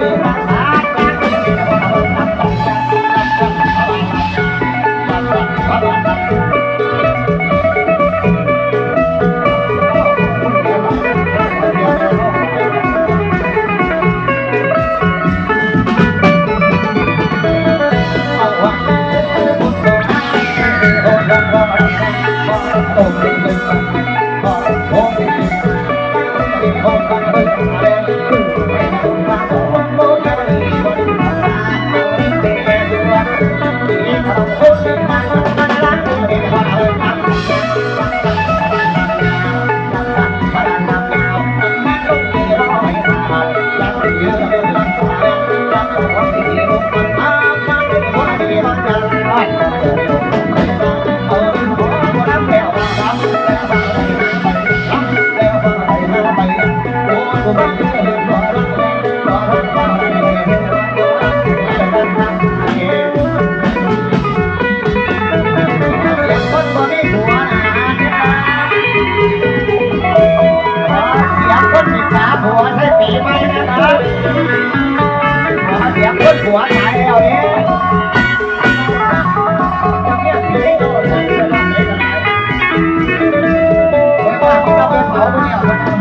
Amen. หัวใช่ปีไหมนะครับหัวเสียงคนหัวไหเอาเนี่ยเดี๋ยวว่าเขาเป็นเขาเนี่ย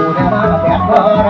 กูไต้มาแบบบ่ไ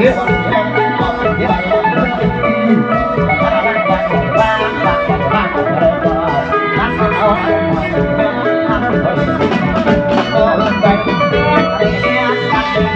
Yeah.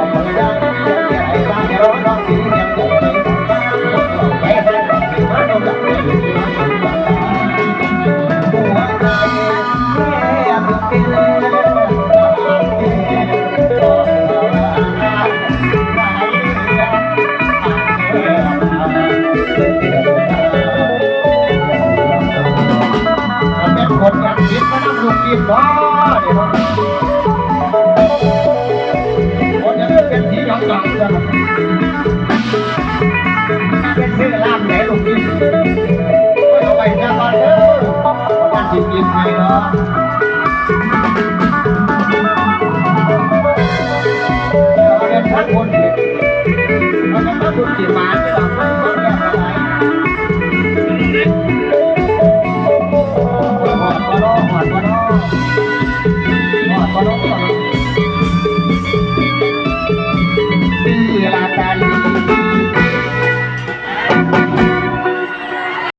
Thank. Chìa.